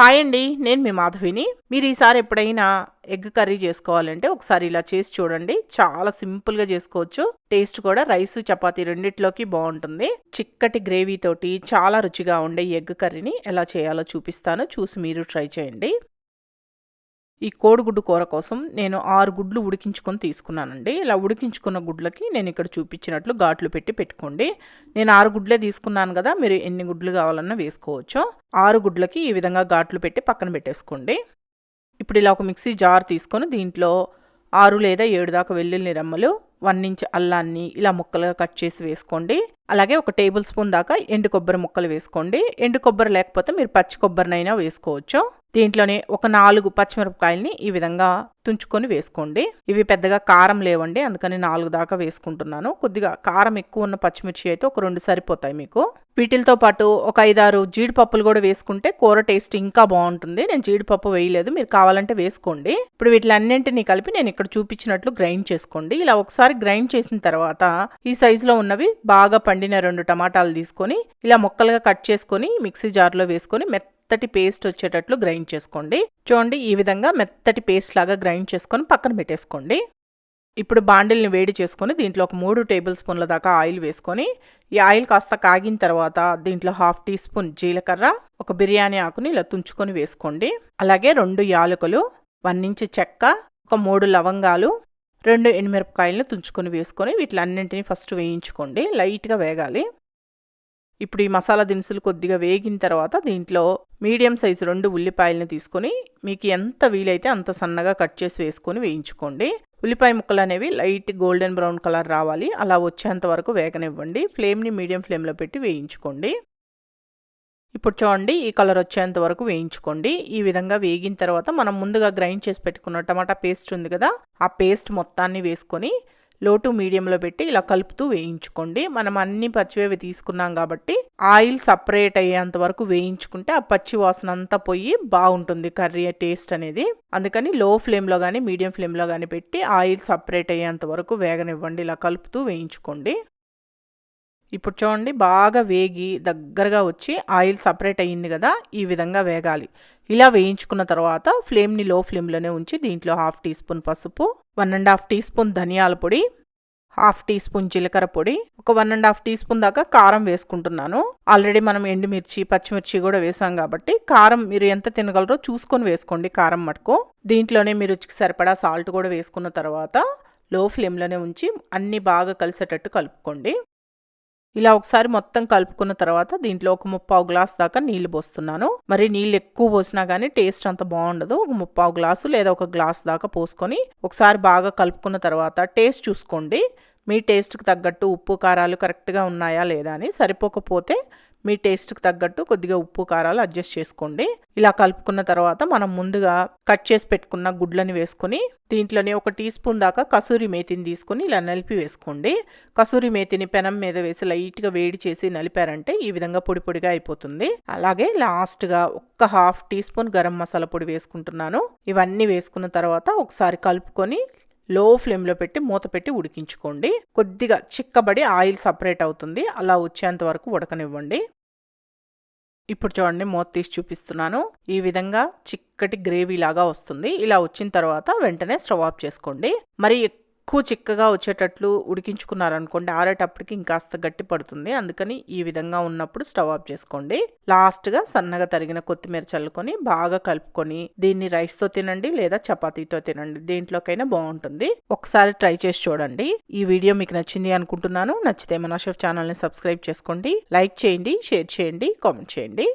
Hi అండి నేను మీ మాధవిని. మీరు ఈసారి ఎప్పుడైనా ఎగ్ కర్రీ చేసుకోవాలంటే ఒకసారి ఇలా చేసి చూడండి. చాలా సింపుల్గా చేసుకోవచ్చు. టేస్ట్ కూడా రైస్ చపాతీ రెండిట్లోకి బాగుంటుంది. చిక్కటి గ్రేవీ తోటి చాలా రుచిగా ఉండే ఎగ్ కర్రీని ఎలా చేయాలో చూపిస్తాను. చూసి మీరు ట్రై చేయండి. ఈ కోడిగుడ్డు కూర కోసం నేను ఆరు గుడ్లు ఉడికించుకొని తీసుకున్నానండి. ఇలా ఉడికించుకున్న గుడ్లకి నేను ఇక్కడ చూపించినట్లు ఘాట్లు పెట్టి పెట్టుకోండి. నేను ఆరు గుడ్లే తీసుకున్నాను కదా మీరు ఎన్ని గుడ్లు కావాలన్నా వేసుకోవచ్చు. ఆరు గుడ్లకి ఈ విధంగా ఘాట్లు పెట్టి పక్కన పెట్టేసుకోండి. ఇప్పుడు ఇలా ఒక మిక్సీ జార్ తీసుకొని దీంట్లో ఆరు లేదా ఏడు దాకా వెల్లుల్లి రెమ్మలు వన్ ఇంచ్ అల్లాన్ని ఇలా ముక్కలుగా కట్ చేసి వేసుకోండి. అలాగే ఒక టేబుల్ స్పూన్ దాకా ఎండు కొబ్బరి ముక్కలు వేసుకోండి. ఎండు కొబ్బరి లేకపోతే మీరు పచ్చి కొబ్బరినైనా వేసుకోవచ్చు. దీంట్లోనే ఒక నాలుగు పచ్చిమిరపకాయల్ని ఈ విధంగా తుంచుకొని వేసుకోండి. ఇవి పెద్దగా కారం లేవండి అందుకని నాలుగు దాకా వేసుకుంటున్నాను. కొద్దిగా కారం ఎక్కువ ఉన్న పచ్చిమిర్చి అయితే ఒక రెండు సరిపోతాయి మీకు. వీటితో పాటు ఒక ఐదారు జీడిపప్పులు కూడా వేసుకుంటే కూర టేస్ట్ ఇంకా బాగుంటుంది. నేను జీడిపప్పు వేయలేదు. మీరు కావాలంటే వేసుకోండి. ఇప్పుడు వీటిలన్నింటినీ కలిపి నేను ఇక్కడ చూపించినట్లు గ్రైండ్ చేసుకోండి. ఇలా ఒకసారి గ్రైండ్ చేసిన తర్వాత ఈ సైజులో ఉన్నవి బాగా పండిన రెండు టమాటాలు తీసుకొని ఇలా ముక్కలుగా కట్ చేసుకొని మిక్సీ జార్లో వేసుకొని మెత్త మెత్తటి పేస్ట్ వచ్చేటట్లు గ్రైండ్ చేసుకోండి. చూడండి ఈ విధంగా మెత్తటి పేస్ట్ లాగా గ్రైండ్ చేసుకొని పక్కన పెట్టేసుకోండి. ఇప్పుడు బాండిల్ని వేడి చేసుకొని దీంట్లో ఒక మూడు టేబుల్ స్పూన్ల దాకా ఆయిల్ వేసుకొని ఈ ఆయిల్ కాస్త కాగిన తర్వాత దీంట్లో హాఫ్ టీ స్పూన్ జీలకర్ర ఒక బిర్యానీ ఆకుని ఇలా తుంచుకొని వేసుకోండి. అలాగే రెండు యాలకులు వన్ ఇంచ్ చెక్క ఒక మూడు లవంగాలు రెండు ఎండుమిరపకాయలను తుంచుకొని వేసుకొని వీటిలన్నింటినీ ఫస్ట్ వేయించుకోండి. లైట్గా వేగాలి. ఇప్పుడు ఈ మసాలా దినుసులు కొద్దిగా వేగిన తర్వాత దీంట్లో మీడియం సైజు రెండు ఉల్లిపాయలను తీసుకొని మీకు ఎంత వీలైతే అంత సన్నగా కట్ చేసి వేసుకొని వేయించుకోండి. ఉల్లిపాయ ముక్కలు అనేవి లైట్ గోల్డెన్ బ్రౌన్ కలర్ రావాలి. అలా వచ్చేంత వరకు వేగనివ్వండి. ఫ్లేమ్ని మీడియం ఫ్లేమ్లో పెట్టి వేయించుకోండి. ఇప్పుడు చూడండి ఈ కలర్ వచ్చేంత వరకు వేయించుకోండి. ఈ విధంగా వేగిన తర్వాత మనం ముందుగా గ్రైండ్ చేసి పెట్టుకున్న టమాటా పేస్ట్ ఉంది కదా ఆ పేస్ట్ మొత్తాన్ని వేసుకొని లో టు మీడియంలో పెట్టి ఇలా కలుపుతూ వేయించుకోండి. మనం అన్ని పచ్చివేవి తీసుకున్నాం కాబట్టి ఆయిల్ సపరేట్ అయ్యేంత వరకు వేయించుకుంటే ఆ పచ్చి వాసన అంతా పోయి బాగుంటుంది కర్రీ టేస్ట్ అనేది. అందుకని లో ఫ్లేమ్లో కానీ మీడియం ఫ్లేమ్లో కానీ పెట్టి ఆయిల్ సపరేట్ అయ్యేంత వరకు వేగనివ్వండి. ఇలా కలుపుతూ వేయించుకోండి. ఇప్పుడు చూడండి బాగా వేగి దగ్గరగా వచ్చి ఆయిల్ సపరేట్ అయ్యింది కదా ఈ విధంగా వేగాలి. ఇలా వేయించుకున్న తర్వాత ఫ్లేమ్ని లో ఫ్లేమ్లోనే ఉంచి దీంట్లో హాఫ్ టీ స్పూన్ పసుపు one and half teaspoon ధనియాల పొడి హాఫ్ టీ స్పూన్ జీలకర్ర పొడి ఒక one and half teaspoon దాకా కారం వేసుకుంటున్నాను. ఆల్రెడీ మనం ఎండుమిర్చి పచ్చిమిర్చి కూడా వేసాం కాబట్టి కారం మీరు ఎంత తినగలరో చూసుకొని వేసుకోండి కారం మటుకు. దీంట్లోనే మీరు రుచికి సరిపడా సాల్ట్ కూడా వేసుకున్న తర్వాత లో ఫ్లేమ్లోనే ఉంచి అన్నీ బాగా కలిసేటట్టు కలుపుకోండి. ఇలా ఒకసారి మొత్తం కలుపుకున్న తర్వాత దీంట్లో ఒక ముప్పావు గ్లాస్ దాకా నీళ్ళు పోస్తున్నాను. మరి నీళ్ళు ఎక్కువ పోసినా కానీ టేస్ట్ అంత బాగుండదు. ఒక ముప్పావు గ్లాసు లేదా ఒక గ్లాస్ దాకా పోసుకొని ఒకసారి బాగా కలుపుకున్న తర్వాత టేస్ట్ చూసుకోండి. మీ టేస్ట్కి తగ్గట్టు ఉప్పు కారాలు కరెక్ట్గా ఉన్నాయా లేదా అని సరిపోకపోతే మీ టేస్ట్కి తగ్గట్టు కొద్దిగా ఉప్పు కారాలు అడ్జస్ట్ చేసుకోండి. ఇలా కలుపుకున్న తర్వాత మనం ముందుగా కట్ చేసి పెట్టుకున్న గుడ్లని వేసుకొని దీంట్లోనే ఒక టీ స్పూన్ దాకా కసూరి మేతిని తీసుకొని ఇలా నలిపి వేసుకోండి. కసూరి మేతిని పెనం మీద వేసి లైట్గా వేడి చేసి నలిపారంటే ఈ విధంగా పొడి పొడిగా అయిపోతుంది. అలాగే లాస్ట్గా ఒక్క half teaspoon garam masala పొడి వేసుకుంటున్నాను. ఇవన్నీ వేసుకున్న తర్వాత ఒకసారి కలుపుకొని లో ఫ్లేమ్లో పెట్టి మూత పెట్టి ఉడికించుకోండి. కొద్దిగా చిక్కబడి ఆయిల్ సపరేట్ అవుతుంది. అలా వచ్చేంత వరకు ఉడకనివ్వండి. ఇప్పుడు చూడండి మూత తీసి చూపిస్తున్నాను. ఈ విధంగా చిక్కటి గ్రేవీ లాగా వస్తుంది. ఇలా వచ్చిన తర్వాత వెంటనే స్టవ్ ఆఫ్ చేసుకోండి. మరి ఎక్కువ చిక్కగా వచ్చేటట్లు ఉడికించుకున్నారనుకోండి ఆరేటప్పటికి ఇంకాస్త గట్టి పడుతుంది. అందుకని ఈ విధంగా ఉన్నప్పుడు స్టవ్ ఆఫ్ చేసుకోండి. లాస్ట్గా సన్నగా తరిగిన కొత్తిమీర చల్లుకొని బాగా కలుపుకొని దీన్ని రైస్తో తినండి లేదా చపాతీతో తినండి. దేంట్లోకైనా బాగుంటుంది. ఒకసారి ట్రై చేసి చూడండి. ఈ వీడియో మీకు నచ్చింది అనుకుంటున్నాను. నచ్చితే మన షెఫ్ ఛానల్ని సబ్స్క్రైబ్ చేసుకోండి. లైక్ చేయండి షేర్ చేయండి కామెంట్ చేయండి.